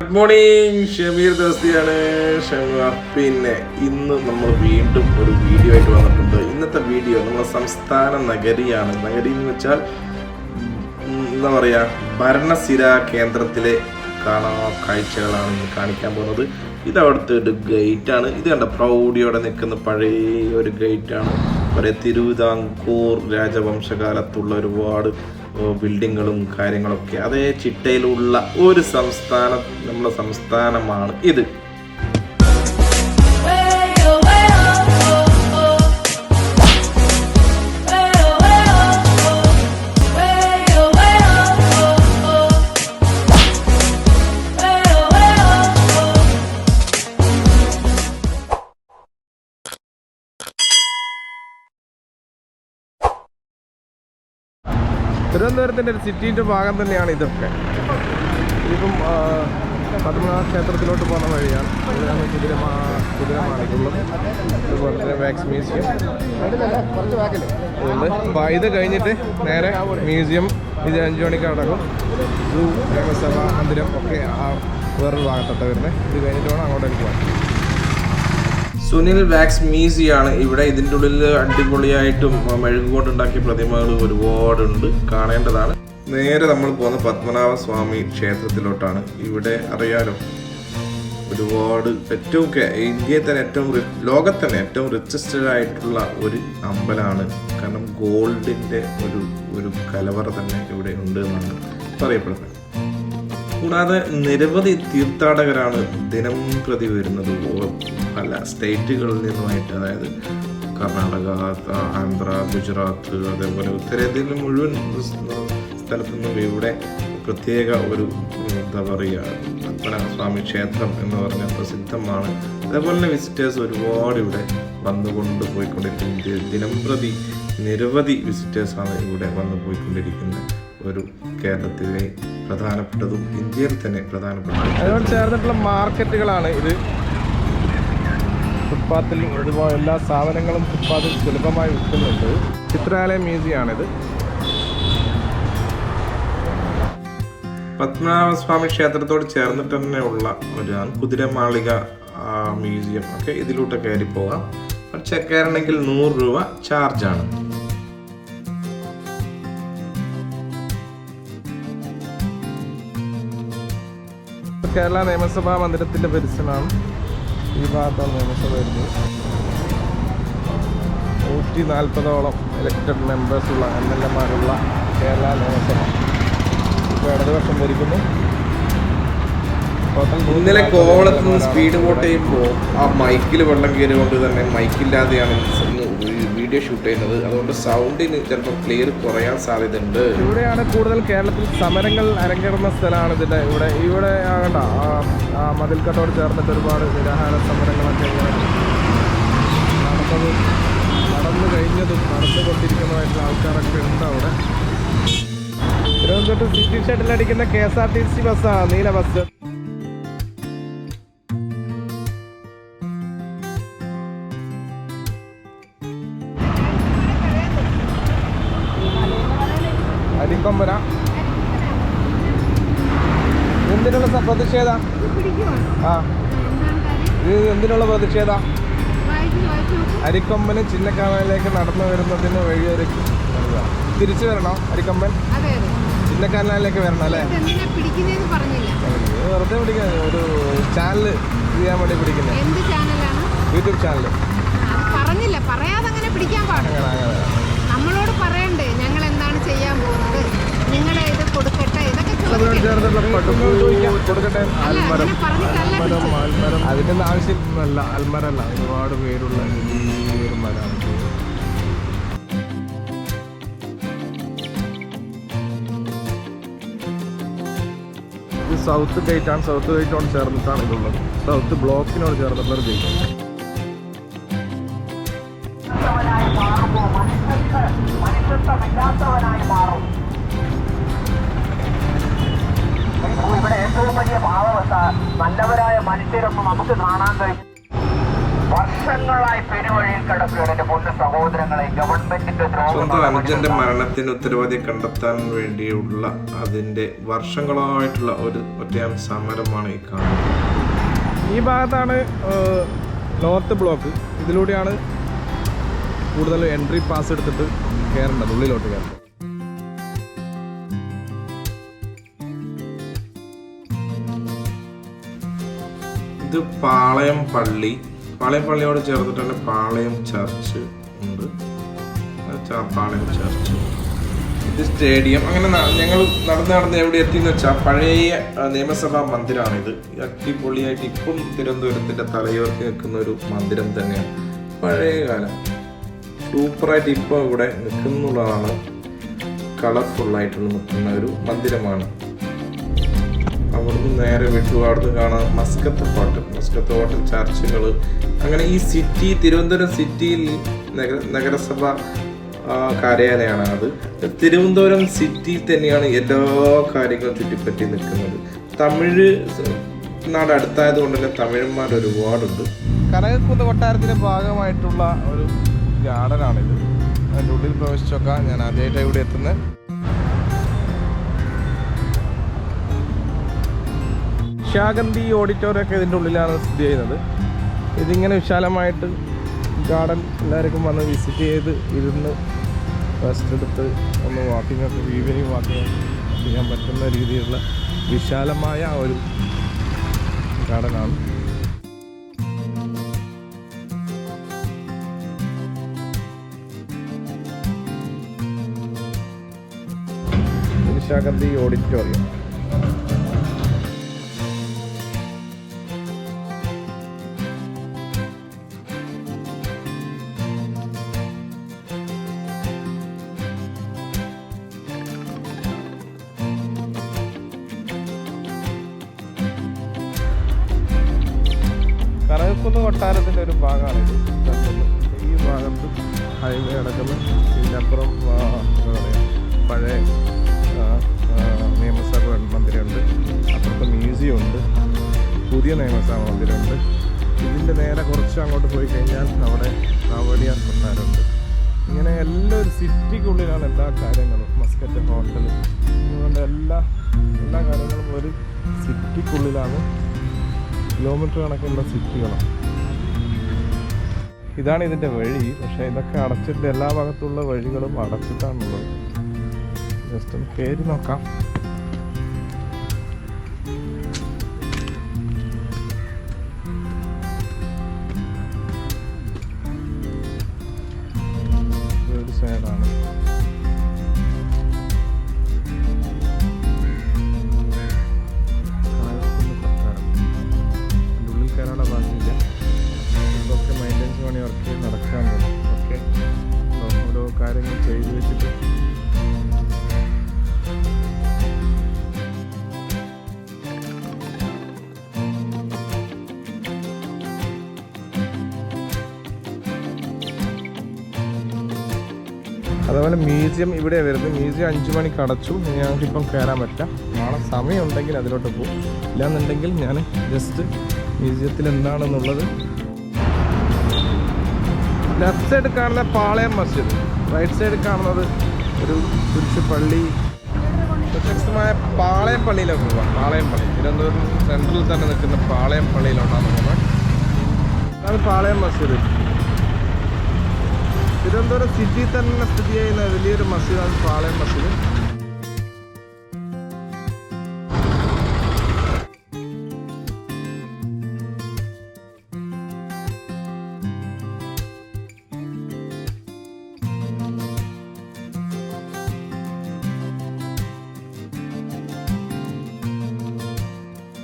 Good morning Shameer ദോസ്തിയാണ്. പിന്നെ ഇന്ന് നമ്മൾ വീണ്ടും ഒരു വീഡിയോ ആയിട്ട് വന്നിട്ടുണ്ട്. ഇന്നത്തെ വീഡിയോ നമ്മുടെ സംസ്ഥാന നഗരിയാണ്. നഗരി എന്ന് വെച്ചാൽ എന്താ പറയുക ഭരണസിര കേന്ദ്രത്തിലെ കാണാ കാഴ്ചകളാണ് ഇന്ന് കാണിക്കാൻ പോകുന്നത്. ഇത് അവിടുത്തെ ഒരു ഗേറ്റ് ആണ്. ഇത് കണ്ട പ്രൗഡിയോടെ നിൽക്കുന്ന പഴയ ഒരു ഗേറ്റ് ആണ്. ഒരേ തിരുവിതാംകൂർ രാജവംശകാലത്തുള്ള ഒരുപാട് ബിൽഡിങ്ങുകളും കാര്യങ്ങളൊക്കെ അതേ ചിട്ടയിലുള്ള ഒരു സംസ്ഥാനം നമ്മുടെ സംസ്ഥാനമാണ് ഇത്. തിരുവനന്തപുരത്തിന്റെ ഒരു സിറ്റീന്റെ ഭാഗം തന്നെയാണ് ഇതൊക്കെ. ഇതിപ്പം ആ, പത്മനാഭ ക്ഷേത്രത്തിലോട്ട് പോകുന്ന വഴിയാണ്. കുതിരമാ കുതിരമാണിക്കുള്ളത് അതുപോലെ തന്നെ വാക്സ് മ്യൂസിയം. അതുകൊണ്ട് അപ്പോൾ ഇത് കഴിഞ്ഞിട്ട് നേരെ മ്യൂസിയം ഇത് അഞ്ചു മണിക്ക് അടക്കും സൂ നിയമസഭ മന്ദിരം ഒക്കെ ആ വേറൊരു ഭാഗത്തോട്ട് വരുന്നത്. ഇത് കഴിഞ്ഞിട്ട് വേണം അങ്ങോട്ടേക്ക് പോകാൻ. സുനിൽ വാക്സ് മ്യൂസിയാണ് ഇവിടെ ഇതിന്റെ ഉള്ളിൽ അടിപൊളിയായിട്ടും മെഴുകുകൊണ്ടുണ്ടാക്കിയ പ്രതിമകൾ ഒരുപാടുണ്ട്. കാണേണ്ടതാണ്. നേരെ നമ്മൾ പോകുന്ന പത്മനാഭ സ്വാമി ക്ഷേത്രത്തിലോട്ടാണ്. ഇവിടെ അറിയാലോ ഒരുപാട് ഏറ്റവും ഇന്ത്യയിൽ തന്നെ ഏറ്റവും ലോകത്ത് തന്നെ ഏറ്റവും റിച്ചസ്റ്റഡ് ആയിട്ടുള്ള ഒരു അമ്പലമാണ്. കാരണം ഗോൾഡിന്റെ ഒരു ഒരു കലവറ തന്നെ ഇവിടെ ഉണ്ട് എന്നാണ് പറയപ്പെടുന്നത്. കൂടാതെ നിരവധി തീർത്ഥാടകരാണ് ദിനം പ്രതി വരുന്നത്. പല സ്റ്റേറ്റുകളിൽ നിന്നുമായിട്ട് അതായത് കർണാടക ആന്ധ്ര ഗുജറാത്ത് അതേപോലെ ഉത്തരേന്ത്യയിലെ മുഴുവൻ സ്ഥലത്തു നിന്നും ഇവിടെ പ്രത്യേക ഒരു എന്താ പറയുക പത്മനാഭസ്വാമി ക്ഷേത്രം എന്ന് പറഞ്ഞ പ്രസിദ്ധമാണ്. അതേപോലെ തന്നെ വിസിറ്റേഴ്സ് ഒരുപാട് ഇവിടെ വന്നുകൊണ്ട് പോയിക്കൊണ്ടിരിക്കും ദി- ദിനം പ്രതി നിരവധി വിസിറ്റേഴ്സാണ് ഇവിടെ വന്നു പോയിക്കൊണ്ടിരിക്കുന്ന ഒരു കേരളത്തിലെ പ്രധാനപ്പെട്ടതും ഇന്ത്യയിൽ തന്നെ പ്രധാനപ്പെട്ടതും. അതിനോട് ചേർന്നിട്ടുള്ള മാർക്കറ്റുകളാണ് ഇത്. ഫുട്പാത്തിൽ ഒരുപാട് എല്ലാ സാധനങ്ങളും ഫുട്പാത്തിൽ സുലഭമായി വിൽക്കുന്നുണ്ട്. ചിത്രാലയ മ്യൂസിയമാണിത് പത്മനാഭസ്വാമി ക്ഷേത്രത്തോട് ചേർന്നിട്ട് തന്നെ ഉള്ള ഒരു കുതിരമാളിക മ്യൂസിയം ഒക്കെ ഇതിലൂടെ കയറി പോകാം. പക്ഷെ കയറണമെങ്കിൽ നൂറ് രൂപ ചാർജാണ് കേരള നിയമസഭാ മന്ദിരത്തിന്റെ പരിസരമാണ് ഈ ഭാഗത്താണ് നിയമസഭ വരുന്നത്. നൂറ്റി നാൽപ്പതോളം ഇലക്റ്റഡ് മെമ്പേഴ്സുള്ള എം എൽ എമാരുള്ള കേരള നിയമസഭ. ഇപ്പോൾ ഇടതുപക്ഷം ഭരിക്കുന്നു. ഇന്നലെ കോവളത്ത് നിന്ന് സ്പീഡ് ബോട്ട് ചെയ്യുമ്പോൾ ആ മൈക്കിൽ വെള്ളം കയറിയതുകൊണ്ട് തന്നെ മൈക്കില്ലാതെയാണ് വീഡിയോ ഷൂട്ട് ചെയ്യുന്നത്. അതുകൊണ്ട് സൗണ്ടിന് ചിലപ്പോൾ ക്ലിയർ കുറയാൻ സാധ്യതയുണ്ട്. ഇവിടെയാണ് കൂടുതൽ കേരളത്തിൽ സമരങ്ങൾ അരങ്ങേറുന്ന സ്ഥലമാണ് ഇതിന്റെ ഇവിടെ. ഇവിടെ ആകണ്ട മതിൽക്കട്ടോട് ചേർന്നിട്ട് ഒരുപാട് നിരാഹാര സമരങ്ങളൊക്കെ നടന്നതും നടന്നു കഴിഞ്ഞതും നടന്നുകൊണ്ടിരിക്കുന്നതായിട്ടുള്ള ആൾക്കാരൊക്കെ ഉണ്ട് അവിടെ. തിരുവനന്തപുരത്ത് city ഷട്ടിലടിക്കുന്ന K S R T C ബസ്സാണ് നീല ബസ്. അരിക്കൊമ്പന എന്തിനുള്ള പ്രതിഷേധ? ആ. ഇത് എന്തിനുള്ള പ്രതിഷേധ? അരിക്കൊമ്പന് ചിന്നക്കാനയിലേക്ക് നടന്നു വരുന്നതിന് വഴിയൊരുക്കി നൽകുക. തിരിച്ചു വരണോ അരിക്കൊമ്പൻ? ചിന്നക്കാനയിലേക്ക് വരണം അല്ലേ? വെറുതെ പിടിക്കാൻ ഒരു ചാനൽ ചെയ്യാൻ വേണ്ടി പിടിക്കുന്നത് യൂട്യൂബ് ചാനൽ പറഞ്ഞില്ല. പറയാതെ അങ്ങനെ പിടിക്കാൻ പാടില്ല. നമ്മളോട് പറയണ്ടേ? ചെയ്യാൻ പോകുന്നത്? നിങ്ങളെ ഇത് കൊടുക്കട്ടെ? ഇതൊക്കെ അതിന്റെ ഒന്നും ആവശ്യമൊന്നുമല്ല ഒരുപാട് പേരുള്ള വലിയൊരു മരമാണ് ഇത്. സൗത്ത് ഗേറ്റ് ആണ്. സൗത്ത് ഗേറ്റിനോട് ചേർന്നിട്ടാണ് ഇതുള്ളത്. സൗത്ത് ബ്ലോക്കിനോട് ചേർന്നിട്ടുള്ള ഒരു ഗേറ്റ് ഇവിടെ ഏറ്റവും വലിയ ഭാവവസ്ഥ നല്ലവരായ മനുഷ്യരൊന്നും നമുക്ക് കാണാൻ കഴിയും വർഷങ്ങളായി പെരുവഴിയിൽ കിടക്കുകയാണ് എന്റെ പൊന്ന് സഹോദരങ്ങളെ. ഗവൺമെന്റിന്റെ സ്വന്തം അനുജന്റെ മരണത്തിന് ഉത്തരവാദി കണ്ടെത്താൻ വേണ്ടിയുള്ള അതിന്റെ വർഷങ്ങളായിട്ടുള്ള ഒരു ഒറ്റയാം സമരമാണ് ഈ കാണുന്നത്. ഈ ഭാഗത്താണ് ലോർത്ത് നോർത്ത് ബ്ലോക്ക്. ഇതിലൂടെയാണ് കൂടുതൽ എൻട്രി പാസ് എടുത്തിട്ട് കയറേണ്ടത് ഉള്ളിലോട്ട് കയറേണ്ടത് ഇത് പാളയം പള്ളി. പാളയം പള്ളിയോട് ചേർന്നിട്ടാണ് പാളയം ചർച്ച് ഉണ്ട്. പാളയം ചർച്ച്. ഇത് സ്റ്റേഡിയം. അങ്ങനെ ഞങ്ങൾ നടന്ന് നടന്ന് എവിടെ എത്തിയെന്ന് വെച്ചാൽ പഴയ നിയമസഭാ മന്ദിരമാണിത് അടിപൊളിയായിട്ട് ഇപ്പം തിരുവനന്തപുരത്തിന്റെ തലയോർക്ക് നിൽക്കുന്ന ഒരു മന്ദിരം തന്നെയാണ്. പഴയ കാലം. സൂപ്പറായിട്ട് ഇപ്പോൾ ഇവിടെ നിൽക്കുന്നുള്ളതാണ്. കളർഫുള്ളായിട്ട് നിൽക്കുന്ന ഒരു മന്ദിരമാണ്. അവിടുന്ന് നേരെ വിട്ടു അവിടുന്ന് കാണാം. മസ്കത്ത് ഹോട്ടൽ മസ്കത്ത് ഹോട്ടൽ ചർച്ചുകൾ അങ്ങനെ ഈ സിറ്റി തിരുവനന്തപുരം സിറ്റിയിൽ നഗര നഗരസഭ കാര്യാലയമാണ് അത്. തിരുവനന്തപുരം സിറ്റിയിൽ തന്നെയാണ് എല്ലാ കാര്യങ്ങളും ചുറ്റിപ്പറ്റി നിൽക്കുന്നത്. തമിഴ് നാട് അടുത്തായത് കൊണ്ട് തന്നെ തമിഴന്മാർ ഒരുപാടുണ്ട്. കനകക്കുന്ന് കൊട്ടാരത്തിന്റെ ഭാഗമായിട്ടുള്ള ഒരു ഗാർഡനാണിത് അതിന്റെ ഉള്ളിൽ പ്രവേശിച്ചൊക്കെ ഞാൻ ആദ്യമായിട്ടാണ് ഇവിടെ എത്തുന്നത്. ശാഗന്തി ഓഡിറ്റോറിയം ഒക്കെ ഇതിന്റെ ഉള്ളിലാണ് സ്ഥിതി ചെയ്യുന്നത്. ഇതിങ്ങനെ വിശാലമായിട്ട് ഗാർഡൻ എല്ലാവർക്കും വന്ന് വിസിറ്റ് ചെയ്ത് ഇരുന്ന് റെസ്റ്റ് എടുത്ത് ഒന്ന് വാക്കിംഗ് ഒക്കെ ഈവനിങ് വാക്കിംഗ് ചെയ്യാൻ പറ്റുന്ന രീതിയിലുള്ള വിശാലമായ ഒരു ഗാർഡനാണ്. നിശാഗന്ധി ഓഡിറ്റോറിയം. കറകുന്ന് കൊട്ടാരത്തിന്റെ ഒരു ഭാഗമാണ് ഈ ഭാഗത്ത് ഹൈവേ അടക്കുന്നത് ഇതിനപ്പുറം എന്താ പറയുക പഴയ നിയമസഭ മന്ദിരമുണ്ട്. അപ്പുറത്ത് മ്യൂസിയം ഉണ്ട് പുതിയ നിയമസഭ മന്ദിരമുണ്ട്. ഇതിന്റെ നേരെ കുറച്ച് അങ്ങോട്ട് പോയി കഴിഞ്ഞാൽ അവിടെ കാവടിയാർ കൊട്ടാരമുണ്ട് ഇങ്ങനെ എല്ലാ ഒരു സിറ്റിക്കുള്ളിലാണ് എല്ലാ കാര്യങ്ങളും. Muscat hotel. അതുകൊണ്ട് എല്ലാ എല്ലാ കാര്യങ്ങളും ഒരു സിറ്റിക്കുള്ളിലാണ്. കിലോമീറ്റർ കണക്കുള്ള സിറ്റികളാണ് ഇതാണ് ഇതിന്റെ വഴി. പക്ഷേ ഇതൊക്കെ അടച്ചിട്ട് എല്ലാ ഭാഗത്തുള്ള വഴികളും അടച്ചിട്ടാണുള്ളത്. ജസ്റ്റ് പേര് നോക്കാം. അതേപോലെ മ്യൂസിയം ഇവിടെ വരുന്നത്. മ്യൂസിയം അഞ്ച് മണിക്ക് അടച്ചു ഞങ്ങൾക്കിപ്പം കയറാൻ പറ്റില്ല. നാളെ സമയമുണ്ടെങ്കിൽ അതിലോട്ട് പോകും. ഇല്ലാന്നുണ്ടെങ്കിൽ ഞാൻ ജസ്റ്റ് മ്യൂസിയത്തിൽ എന്താണെന്നുള്ളത് ലെഫ്റ്റ് സൈഡ് കാണുന്ന പാളയം മസ്ജിദ്. റൈറ്റ് സൈഡ് കാണുന്നത് ഒരു കുരിശ് പള്ളി. പ്രത്യക്ഷമായ പാളയം പള്ളിയിലേക്ക് പോവാം പാളയം പള്ളി. തിരുവനന്തപുരം സെൻട്രലിൽ തന്നെ നിൽക്കുന്ന പാളയം പള്ളിയിലോട്ടാണ് പോകുന്നത് അതാണ് പാളയം മസ്ജിദ്. തിരുവനന്തപുരം സിറ്റി തന്നെ സ്ഥിതി ചെയ്യുന്ന വലിയൊരു മസ്ജിദാണ് പാളയം മസ്ജിദ്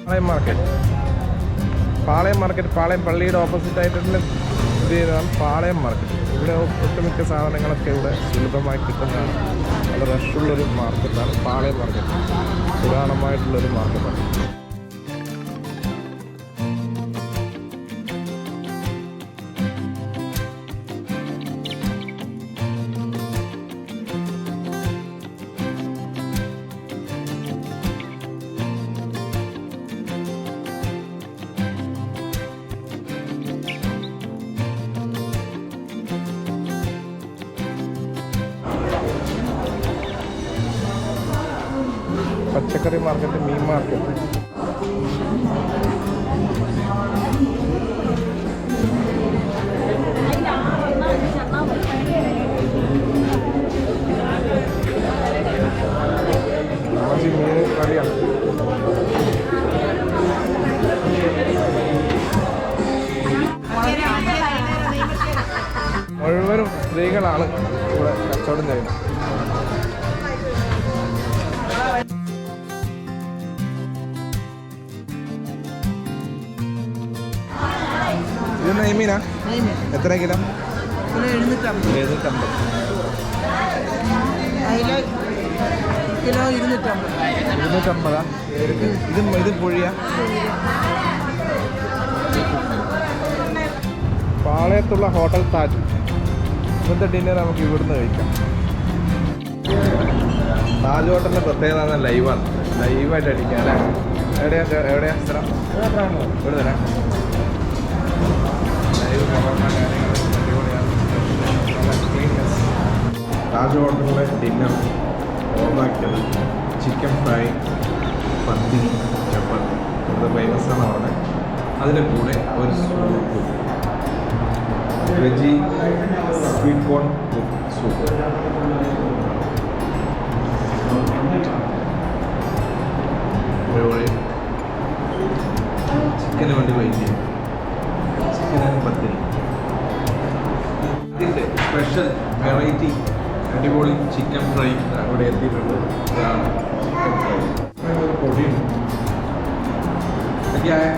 പാളയം മാർക്കറ്റ് പാളയം മാർക്കറ്റ് പാളയം പള്ളിയുടെ ഓപ്പോസിറ്റ് ആയിട്ട് തന്നെ ഇത് ചെയ്തതാണ് പാളയം മാർക്കറ്റ് ഇവിടെ ഒട്ടുമിക്ക സാധനങ്ങളൊക്കെ ഇവിടെ സുലഭമായി കിട്ടുന്നതാണ് നല്ല റഷുള്ളൊരു മാർക്കറ്റാണ് പാളയം മാർക്കറ്റ് പുരാണമായിട്ടുള്ളൊരു മാർക്കറ്റാണ് പച്ചക്കറി മാർക്കറ്റ് മീൻ മാർക്കറ്റ് നാളെ ഇത് നെയ്മീനാ? എത്ര കിലോ? എഴുന്നൂറ്റമ്പത്. കിലോ ഇരുന്നൂറ്റമ്പത്. ഇരുന്നൂറ്റമ്പതാ? ഇത് ഇത് പുഴിയാ? പാളയത്തുള്ള ഹോട്ടൽ താജ്. ഇന്നത്തെ ഡിന്നർ നമുക്ക് ഇവിടുന്ന് കഴിക്കാം. താജ് ഹോട്ടലിന്റെ പ്രത്യേകത ലൈവാണ്. ലൈവായിട്ട് അടിക്കാം അല്ലേ? എവിടെയാ എവിടെയാ സ്ഥലം? ഇവിടെ തരാം താജ് ഹോട്ടലിലെ ഡിന്നർ ഓർഡറാക്കിയത് ചിക്കൻ ഫ്രൈ പത്തി ചപ്പാത്തി. ഇത് ഫേമസാണ് അവിടെ. അതിന്റെ കൂടെ ഒരു soup veggie sweet corn soup അടിപൊളി ചിക്കൻ ഫ്രൈ അവിടെ എത്തിയിട്ടുണ്ട് ഇതാണ് ചിക്കൻ ഫ്രൈ ഒരു പൊടിയുണ്ട് क्या है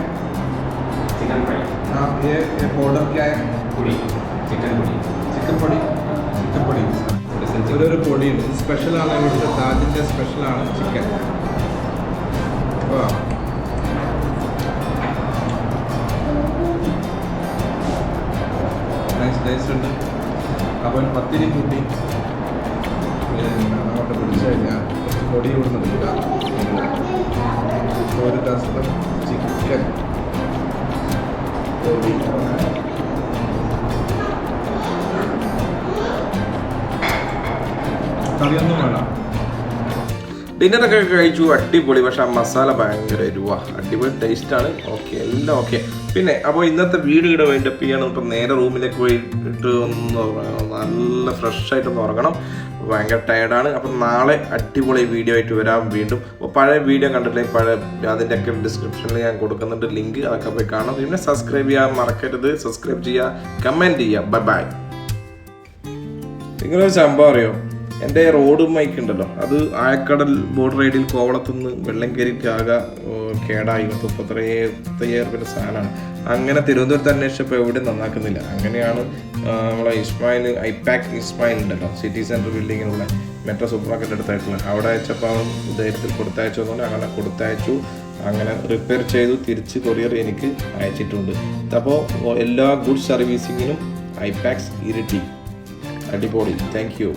चिकन फ्राई हाँ ये ये पाउडर क्या है पूरी चिकन पूरी ചിക്കൻ പൊടി ചിക്കൻ പൊടി ഒരു ഒരു പൊടിയുണ്ട് സ്പെഷ്യലാണ് ഇവിടുത്തെ താജിൻ്റെ സ്പെഷ്യലാണ് ചിക്കൻ നൈസ് ടേസ്റ്റ് ഉണ്ട് അപ്പോൾ പത്തിരി കൂട്ടി പൊടി കിട്ടാം ഒരു ടസ്റ്റും ചിക്കൻ ഡിന്നറൊക്കെ കഴിച്ചു അടിപൊളി. പക്ഷെ ആ മസാല ഭയങ്കര എരിവാ. അടിപൊളി ആണ്. ഓക്കെ എല്ലാം ഓക്കെ പിന്നെ അപ്പോൾ ഇന്നത്തെ വീഡിയോ ഇവിടെ വേണ്ടി ചെയ്യണം ഇപ്പം നേരെ റൂമിലേക്ക് പോയിട്ട് ഒന്ന്. നല്ല ഫ്രഷ് ആയിട്ടൊന്ന് ഉറങ്ങണം. ഭയങ്കര ടയർഡാണ് അപ്പം നാളെ അടിപൊളി വീഡിയോ ആയിട്ട് വരാം വീണ്ടും. അപ്പോൾ പഴയ വീഡിയോ കണ്ടിട്ടില്ലെങ്കിൽ പഴയ അതിന്റെയൊക്കെ ഡിസ്ക്രിപ്ഷനിൽ ഞാൻ കൊടുക്കുന്നുണ്ട് ലിങ്ക് അതൊക്കെ പോയി കാണാം പിന്നെ സബ്സ്ക്രൈബ് ചെയ്യാൻ മറക്കരുത്. സബ്സ്ക്രൈബ് ചെയ്യുക കമന്റ് ചെയ്യുക ബൈ ബൈ നിങ്ങളൊരു സംഭവം അറിയോ? എന്റെ റോഡ് മൈക്ക് ഉണ്ടല്ലോ. അത് ആയക്കടൽ ബോർഡർ റൈഡിൽ കോവളത്തുനിന്ന് വെള്ളം കയറിയിട്ട് കേടായി. മുപ്പത്തറേ മുപ്പത്തയ്യായിരം രൂപയുടെ സാധനമാണ്. അങ്ങനെ തിരുവനന്തപുരത്ത് അന്വേഷിച്ചപ്പോൾ എവിടെ നന്നാക്കുന്നില്ല. അങ്ങനെയാണ് നമ്മളെ ഇസ്മായിൽ ഐപാക്ക് ഇസ്മായിൽ ഉണ്ടല്ലോ. സിറ്റി സെന്റർ ബിൽഡിങ്ങിനുള്ള മെട്രോ സൂപ്പർ മാർക്കറ്റ് അടുത്തായിട്ടുള്ള. അവിടെ അയച്ചപ്പോൾ അവൻ ധൈര്യത്തിൽ കൊടുത്തയച്ചു തന്നെ അങ്ങനെ കൊടുത്തയച്ചു. അങ്ങനെ റിപ്പയർ ചെയ്തു. തിരിച്ച് കൊറിയർ എനിക്ക് അയച്ചിട്ടുണ്ട്. അപ്പോൾ എല്ലാ ഗുഡ് സർവീസിങ്ങിനും ഐപാക്സ് ഇരട്ടി. അടിപൊളി. Thank you